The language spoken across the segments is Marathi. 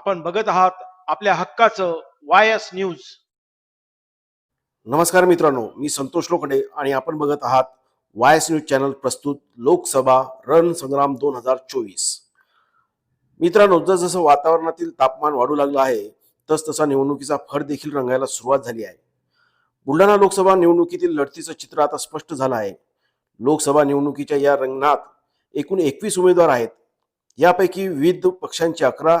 आपण बघत आहात आपल्या हक्काचं वाय एस न्यूज. नमस्कार मित्रांनो मी संतोष लोखंडे आणि आपण बघत आहात वाय एस न्यूज चॅनल प्रस्तुत लोकसभा रण संग्राम दोन हजार चोवीस. मित्रांनो जसजसं वातावरणातील तापमान वाढू लागलं आहे तस तसा निवडणुकीचा फर देखील रंगायला सुरुवात झाली आहे. बुलढाणा लोकसभा निवडणुकीतील लढतीचं चित्र आता स्पष्ट झालं आहे. लोकसभा निवडणुकीच्या या रंगणात एकूण एकवीस उमेदवार आहेत. यापैकी विविध पक्षांचे अकरा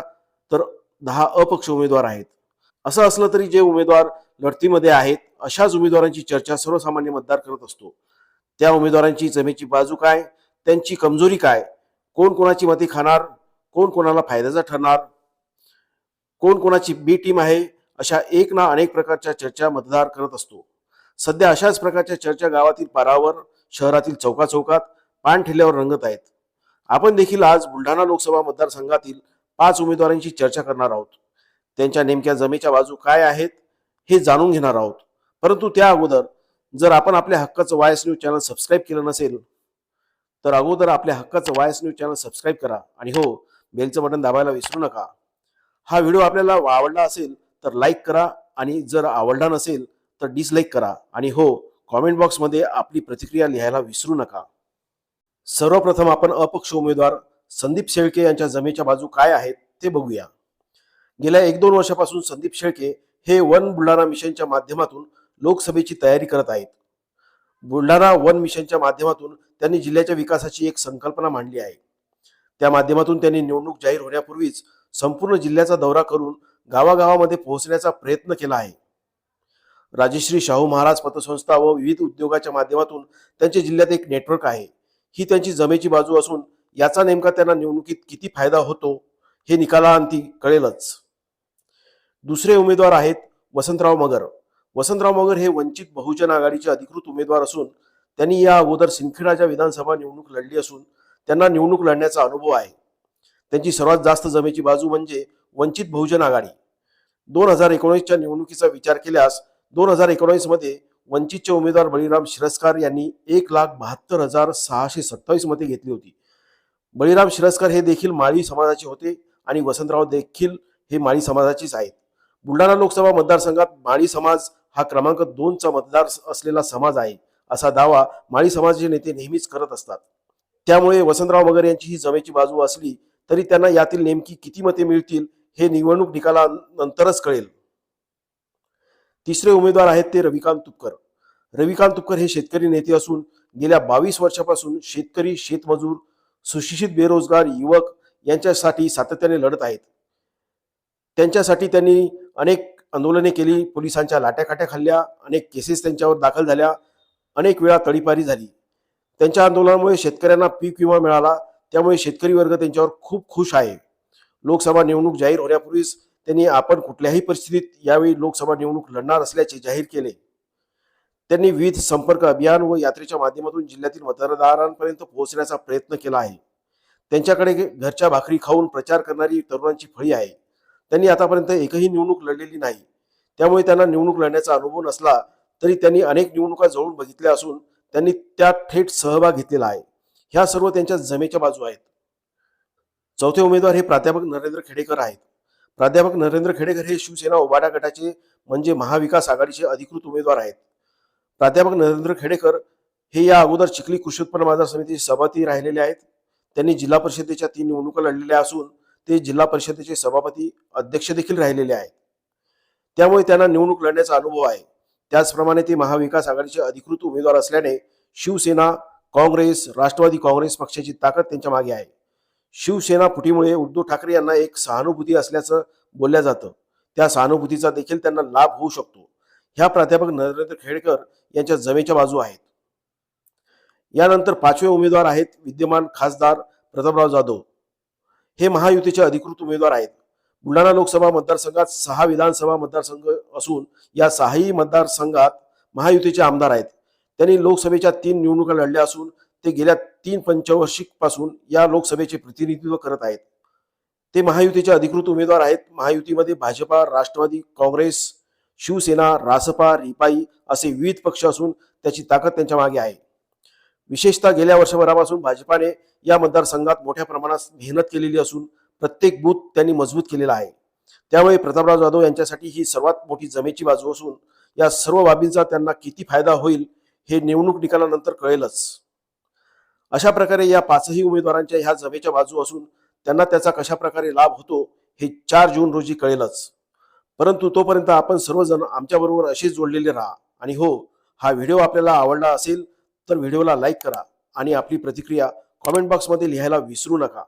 तर दहा अपक्ष उमेदवार आहेत. असं असलं तरी जे उमेदवार लढतीमध्ये आहेत अशाच उमेदवारांची चर्चा सर्वसामान्य मतदार करत असतो. त्या उमेदवारांची जमेची बाजू काय? त्यांची कमजोरी काय? कोण कोणाची मते खाणार? कोण कोणाला फायद्याचा ठरणार? कोण कोणाची बी टीम आहे? अशा एक ना अनेक प्रकारच्या चर्चा मतदार करत असतो. सध्या अशाच प्रकारच्या चर्चा गावातील पारावर शहरातील चौकाचौकात पान ठेल्यावर रंगत आहेत. आपण देखील आज बुलढाणा लोकसभा मतदारसंघातील पाच उमेदवारांची चर्चा करणार आहोत. त्यांच्या नेमक्या जमेच्या बाजू काय आहेत हे जाणून घेणार आहोत. परंतु त्या अगोदर जर आपण आपल्या हक्काचं Y S news channel subscribe केलं नसेल तर अगोदर आपल्या हक्काचं Y S news channel subscribe करा. आणि हो बेलचं बटन दाबायला विसरू नका. हा व्हिडिओ आपल्याला आवडला असेल तर लाईक करा. आणि जर आवडला नसेल तर डिसलाईक करा. आणि हो कॉमेंट बॉक्समध्ये आपली प्रतिक्रिया लिहायला विसरू नका. सर्वप्रथम आपण अपक्ष उमेदवार संदीप शेळके यांच्या जमेच्या बाजू काय आहेत ते बघूया. गेल्या एक दोन वर्षापासून संदीप शेळके हे वन बुलढाणा मिशनच्या माध्यमातून लोकसभेची तयारी करत आहेत. बुलढाणा वन मिशनच्या माध्यमातून त्यांनी जिल्ह्याच्या विकासाची एक संकल्पना मांडली आहे. त्या माध्यमातून त्यांनी निवडणूक जाहीर होण्यापूर्वीच संपूर्ण जिल्ह्याचा दौरा करून गावागावामध्ये पोहोचण्याचा प्रयत्न केला आहे. राजश्री शाहू महाराज पतसंस्था व विविध उद्योगाच्या माध्यमातून त्यांच्या जिल्ह्यात एक नेटवर्क आहे. ही त्यांची जमेची बाजू असून याचा नेमका त्यांना निवडणुकीत किती फायदा होतो हे निकालांती कळेलच. दुसरे उमेदवार आहेत वसंतराव मगर. वसंतराव मगर हे वंचित बहुजन आघाडीचे अधिकृत उमेदवार असून त्यांनी या अगोदर सिंदखेडाच्या विधानसभा निवडणूक लढली असून त्यांना निवडणूक लढण्याचा अनुभव आहे. त्यांची सर्वात जास्त जमेची बाजू म्हणजे वंचित बहुजन आघाडी. दोन हजार एकोणीसच्या निवडणुकीचा विचार केल्यास दोन हजार एकोणीसमध्ये वंचितचे उमेदवार बळीराम शिरस्कार यांनी एक लाख बहात्तर हजार सहाशे सत्तावीस मते घेतली होती. बळीराम शिरस्कर हे देखील माळी समाजाचे होते आणि वसंतराव देखील हे माळी समाजाचेच आहेत. बुलढाणा लोकसभा मतदारसंघात माळी समाज हा क्रमांक दोनचा मतदार असलेला समाज आहे असा दावा माळी समाजाचे नेते नेहमीच करत असतात. त्यामुळे वसंतराव मगर यांची ही जमेची बाजू असली तरी त्यांना यातील नेमकी किती मते मिळतील हे निवडणूक निकालानंतरच कळेल. तिसरे उमेदवार आहेत ते रविकांत तुपकर. रविकांत तुपकर हे शेतकरी नेते असून गेल्या बावीस वर्षापासून शेतकरी शेतमजूर सुशिक्षित बेरोजगार युवक यांच्यासाठी सातत्याने लढत आहेत. त्यांच्यासाठी त्यांनी अनेक आंदोलने केली पोलिसांच्या लाट्याकाट्या खाल्ल्या अनेक केसेस त्यांच्यावर दाखल झाल्या अनेक वेळा तडीपारी झाली. त्यांच्या आंदोलनामुळे शेतकऱ्यांना पीक विमा मिळाला त्यामुळे शेतकरी वर्ग त्यांच्यावर खूप खुश आहे. लोकसभा निवडणूक जाहीर होण्यापूर्वीच त्यांनी आपण कुठल्याही परिस्थितीत यावेळी लोकसभा निवडणूक लढणार असल्याचे जाहीर केले. त्यांनी विविध संपर्क अभियान व यात्रेच्या माध्यमातून जिल्ह्यातील मतदारांपर्यंत पोहोचण्याचा प्रयत्न केला आहे. त्यांच्याकडे घरच्या भाकरी खाऊन प्रचार करणारी तरुणांची फळी आहे. त्यांनी आतापर्यंत एकही निवडणूक लढलेली नाही. त्यामुळे त्यांना निवडणूक लढण्याचा अनुभव नसला तरी त्यांनी अनेक निवडणुका जवळून बघितल्या असून त्यांनी त्यात थेट सहभाग घेतलेला आहे. ह्या सर्व त्यांच्या जमेच्या बाजू आहेत. चौथे उमेदवार हे प्राध्यापक नरेंद्र खेडेकर आहेत. प्राध्यापक नरेंद्र खेडेकर हे शिवसेना उबाडा गटाचे म्हणजे महाविकास आघाडीचे अधिकृत उमेदवार आहेत. प्राध्यापक नरेंद्र खेडेकर हे या अगोदर चिखली कृषी उत्पन्न बाजार समितीचे सभापती राहिलेले आहेत. त्यांनी जिल्हा परिषदेच्या तीन निवडणुका लढलेल्या असून ते जिल्हा परिषदेचे सभापती अध्यक्ष देखील राहिलेले आहेत. त्यामुळे त्यांना निवडणूक लढण्याचा अनुभव आहे. त्याचप्रमाणे ते महाविकास आघाडीचे अधिकृत उमेदवार असल्याने शिवसेना काँग्रेस राष्ट्रवादी काँग्रेस पक्षाची ताकद त्यांच्या मागे आहे. शिवसेना फुटीमुळे उद्धव ठाकरे यांना एक सहानुभूती असल्याचं बोलल्या जातं. त्या सहानुभूतीचा देखील त्यांना लाभ होऊ शकतो. ह्या प्राध्यापक नरेंद्र खेडकर यांच्या जमेच्या बाजू आहेत. यानंतर पाचवे उमेदवार आहेत विद्यमान खासदार प्रतापराव जाधव. हे महायुतीचे अधिकृत उमेदवार आहेत. बुलढाणा लोकसभा मतदारसंघात सहा विधानसभा मतदारसंघ असून या सहाही मतदारसंघात महायुतीचे आमदार आहेत. त्यांनी लोकसभेच्या तीन निवडणुका लढल्या असून ते गेल्या तीन पंचवर्षीपासून या लोकसभेचे प्रतिनिधित्व करत आहेत. ते महायुतीचे अधिकृत उमेदवार आहेत. महायुतीमध्ये भाजपा राष्ट्रवादी काँग्रेस शिवसेना रासपा रिपाई असे विविध पक्ष असून त्याची ताकद त्यांच्या मागे आहे. विशेषतः गेल्या वर्षभरापासून भाजपाने या मतदारसंघात मोठ्या प्रमाणात मेहनत केलेली असून प्रत्येक बूथ त्यांनी मजबूत केलेला आहे. त्यामुळे प्रतापराव जाधव यांच्यासाठी ही सर्वात मोठी जमेची बाजू असून या सर्व बाबींचा त्यांना किती फायदा होईल हे निवडणूक निकालानंतर कळेलच. अशा प्रकारे या पाचही उमेदवारांच्या ह्या जमेच्या बाजू असून त्यांना त्याचा कशा प्रकारे लाभ होतो हे चार जून रोजी कळेलच. परंतु तोपर्यंत आपण सर्वजण आमच्याबरोबर असेच जोडलेले राहा. आणि हो हा व्हिडिओ आपल्याला आवडला असेल तर व्हिडिओला लाईक करा आणि आपली प्रतिक्रिया कॉमेंट बॉक्समध्ये लिहायला विसरू नका.